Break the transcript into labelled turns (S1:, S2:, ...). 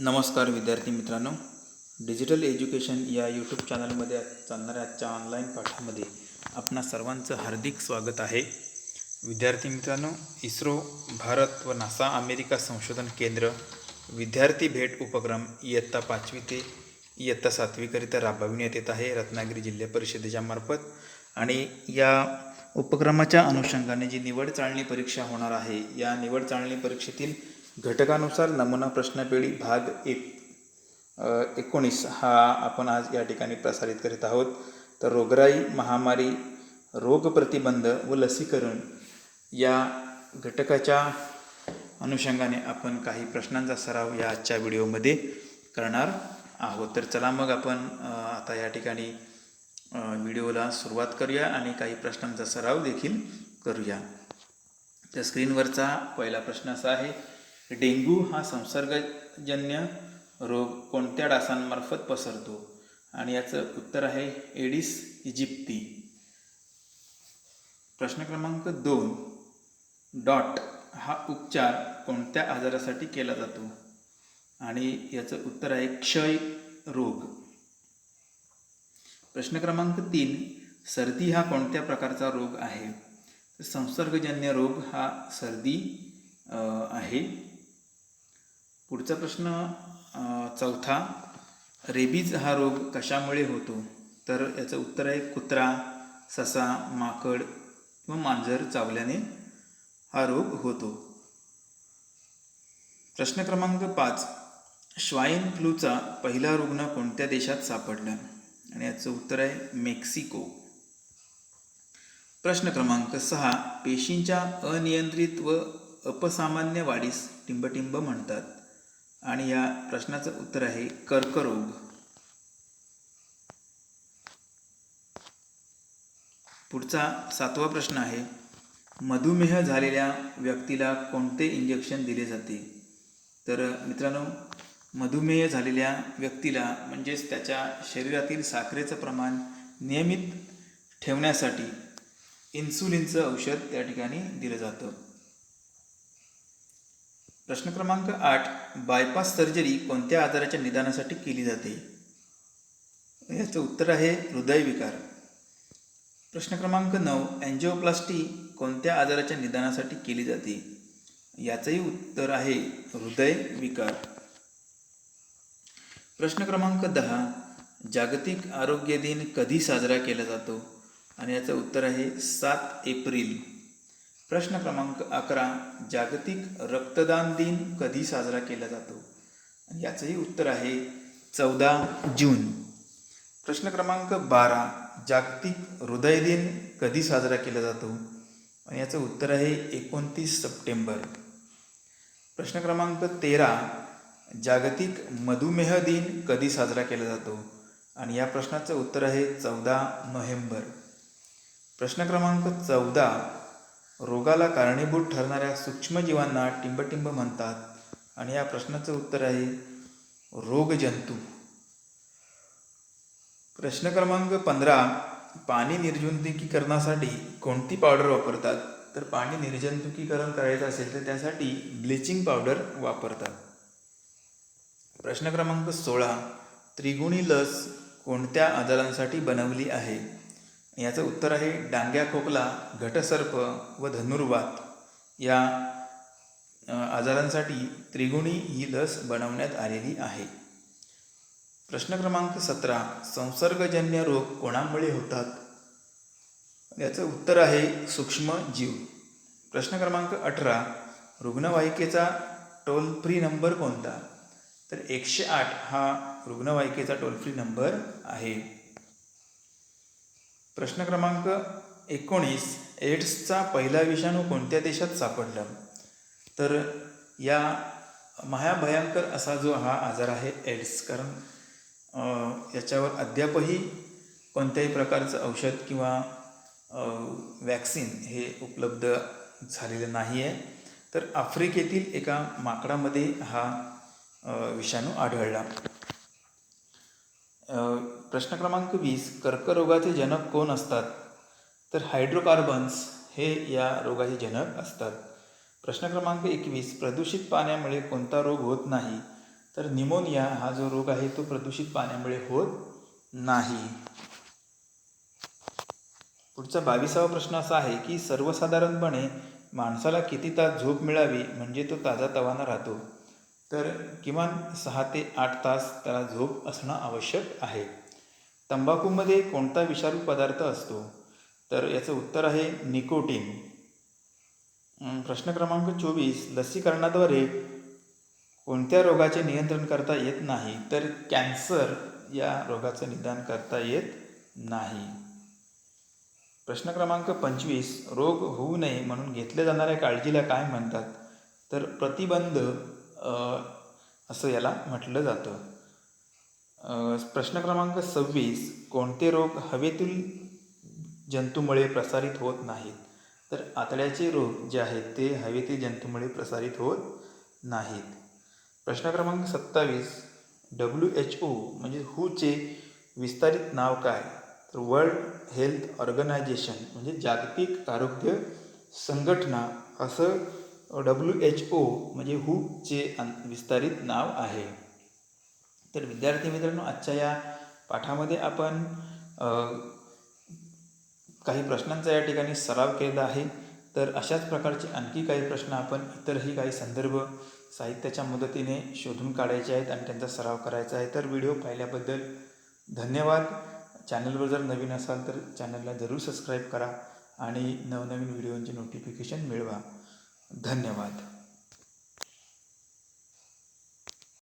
S1: नमस्कार विद्यार्थी मित्रांनो. डिजिटल एज्युकेशन या यूट्यूब चॅनलमध्ये चालणाऱ्या आजच्या ऑनलाईन पाठामध्ये आपणा सर्वांचं हार्दिक स्वागत आहे. विद्यार्थी मित्रांनो इस्रो भारत व नासा अमेरिका संशोधन केंद्र विद्यार्थी भेट उपक्रम इयत्ता पाचवी ते इयत्ता सातवीकरिता राबविण्यात येत आहे रत्नागिरी जिल्हा परिषदेच्या मार्फत. आणि या उपक्रमाच्या अनुषंगाने जी निवड चाळणी परीक्षा होणार आहे या निवड चाळणी परीक्षेतील घटकानुसार नमुना प्रश्नपेढी भाग एक एकोणीस हा आपण आज या ठिकाणी प्रसारित करीत आहोत. तर रोगराई महामारी रोग प्रतिबंध व लसीकरण या घटकाच्या अनुषंगाने आपण काही प्रश्नांचा सराव या आजच्या व्हिडिओमध्ये करणार आहोत. तर चला मग आपण आता या ठिकाणी व्हिडिओला सुरुवात करूया आणि काही प्रश्नांचा सराव देखील करूया. त्या स्क्रीनवरचा पहिला प्रश्न असा आहे डेंग्यू हा संसर्गजन्य रोग कोणत्या डासांमार्फत पसरतो? आणि याचं उत्तर आहे एडिस इजिप्ती. प्रश्न क्रमांक दोन. डॉट हा उपचार कोणत्या आजारासाठी केला जातो? आणि याचं उत्तर आहे क्षय रोग. प्रश्न क्रमांक तीन. सर्दी हा कोणत्या प्रकारचा रोग आहे? संसर्गजन्य रोग हा सर्दी आहे. पुढचा प्रश्न चौथा रेबीज हा रोग कशामुळे होतो? तर याचं उत्तर आहे कुत्रा ससा माकड किंवा मांजर चावल्याने हा रोग होतो. प्रश्न क्रमांक पाच श्वाईन फ्लूचा पहिला रुग्ण कोणत्या देशात सापडला? आणि याचं उत्तर आहे मेक्सिको. प्रश्न क्रमांक सहा पेशींच्या अनियंत्रित व अपसामान्य वाढीस टिंबटिंब म्हणतात. आणि या प्रश्नाचं उत्तर आहे कर्करोग. पुढचा सातवा प्रश्न आहे मधुमेह झालेल्या व्यक्तीला कोणते इंजेक्शन दिले जाते? तर मित्रांनो मधुमेह झालेल्या व्यक्तीला म्हणजेच त्याच्या शरीरातील साखरेचं प्रमाण नियमित ठेवण्यासाठी इन्सुलिनचं औषध त्या ठिकाणी दिलं जातं. प्रश्न क्रमांक आठ बायपास सर्जरी कोणत्या आजाराच्या निदानासाठी केली जाते? याचं उत्तर आहे हृदयविकार. प्रश्न क्रमांक नऊ अँजिओप्लास्टी कोणत्या आजाराच्या निदानासाठी केली जाते? याचंही उत्तर आहे हृदय विकार प्रश्न क्रमांक दहा जागतिक आरोग्य दिन कधी साजरा केला जातो? आणि याचं उत्तर आहे सात एप्रिल. प्रश्न क्रमांक अकरा जागतिक रक्तदान दिन कधी साजरा केला जातो? आणि याचंही उत्तर आहे चौदा जून. प्रश्न क्रमांक बारा जागतिक हृदय दिन कधी साजरा केला जातो? आणि याचं उत्तर आहे एकोणतीस सप्टेंबर. प्रश्न क्रमांक तेरा जागतिक मधुमेह दिन कधी साजरा केला जातो? आणि या प्रश्नाचं उत्तर आहे चौदा नोव्हेंबर. प्रश्न क्रमांक चौदा रोगाला कारणीभूत ठरणाऱ्या सूक्ष्मजीवांना टिंबटिंब म्हणतात. आणि या प्रश्नाचं उत्तर आहे रोगजंतू. प्रश्न क्रमांक पंधरा पाणी निर्जंतुकीकरणासाठी कोणती पावडर वापरतात? तर पाणी निर्जंतुकीकरण करायचं असेल तर त्यासाठी ब्लिचिंग पावडर वापरतात. प्रश्न क्रमांक सोळा त्रिगुणी लस कोणत्या आजारांसाठी बनवली आहे? याचं उत्तर आहे डांग्या खोकला घटसर्प व धनुर्वात. या आजारांसाठी त्रिगुणी ही लस बनवण्यात आलेली आहे. प्रश्न क्रमांक सतरा संसर्गजन्य रोग कोणामुळे होतात? याचं उत्तर आहे सूक्ष्म जीव. प्रश्न क्रमांक अठरा रुग्णवाहिकेचा टोल फ्री नंबर कोणता? तर एकशे आठ हा रुग्णवाहिकेचा टोल फ्री नंबर आहे. प्रश्न क्रमांक एकोणीस एड्सचा पहिला विषाणू कोणत्या देशात सापडला? तर या महाभयंकर असा जो हा आजार आहे एड्स कारण याच्यावर अद्यापही कोणत्याही प्रकारचं औषध किंवा वॅक्सिन हे उपलब्ध झालेलं नाही आहे तर आफ्रिकेतील एका माकडामध्ये हा विषाणू आढळला. प्रश्न क्रमांक वीस कर्करोगाचे जनक कोण असतात? तर हायड्रोकार्बन्स हे या रोगाचे जनक असतात. प्रश्न क्रमांक एकवीस प्रदूषित पाण्यामुळे कोणता रोग होत नाही? तर निमोनिया हा जो रोग आहे तो प्रदूषित पाण्यामुळे होत नाही. पुढचा बावीसावा प्रश्न असा आहे की सर्वसाधारणपणे माणसाला किती तास झोप मिळावी? म्हणजे तो ताजा तवाना राहतो. तर किमान सहा ते आठ तास त्याला झोप असणं आवश्यक आहे. तंबाखूमध्ये कोणता विषारू पदार्थ असतो? तर याचं उत्तर आहे निकोटीन. प्रश्न क्रमांक चोवीस लसीकरणाद्वारे कोणत्या रोगाचे नियंत्रण करता येत नाही तर कॅन्सर या रोगाचं निदान करता येत नाही. प्रश्न क्रमांक पंचवीस रोग होऊ नये म्हणून घेतल्या जाणाऱ्या काळजीला काय म्हणतात? तर प्रतिबंध असं याला म्हटलं जातं. प्रश्न क्रमांक सव्वीस कोणते रोग हवेतील जंतूमुळे प्रसारित होत नाहीत? तर आतड्याचे रोग जे आहेत ते हवेतील जंतूमुळे प्रसारित होत नाहीत. प्रश्न क्रमांक सत्तावीस डब्ल्यू एच ओ म्हणजे हूचे विस्तारित नाव काय? तर वर्ल्ड हेल्थ ऑर्गनायझेशन म्हणजे जागतिक आरोग्य संघटना असं डब्ल्यू एच ओ म्हणजे हूचे अं- विस्तारित नाव आहे. तर विद्यार्थी मित्रांनो आजच्या या पाठामध्ये आपण काही प्रश्नांचा या ठिकाणी सराव केला आहे. तर अशाच प्रकारचे आणखी काही प्रश्न आपण इतरही काही संदर्भ साहित्याच्या मदतीने शोधून काढायचे आहेत आणि त्यांचा सराव करायचा आहे. तर व्हिडिओ पाहिल्याबद्दल धन्यवाद. चॅनलवर जर नवीन असाल तर चॅनलला जरूर सबस्क्राईब करा आणि नवनवीन व्हिडिओंचे नोटिफिकेशन मिळवा. धन्यवाद.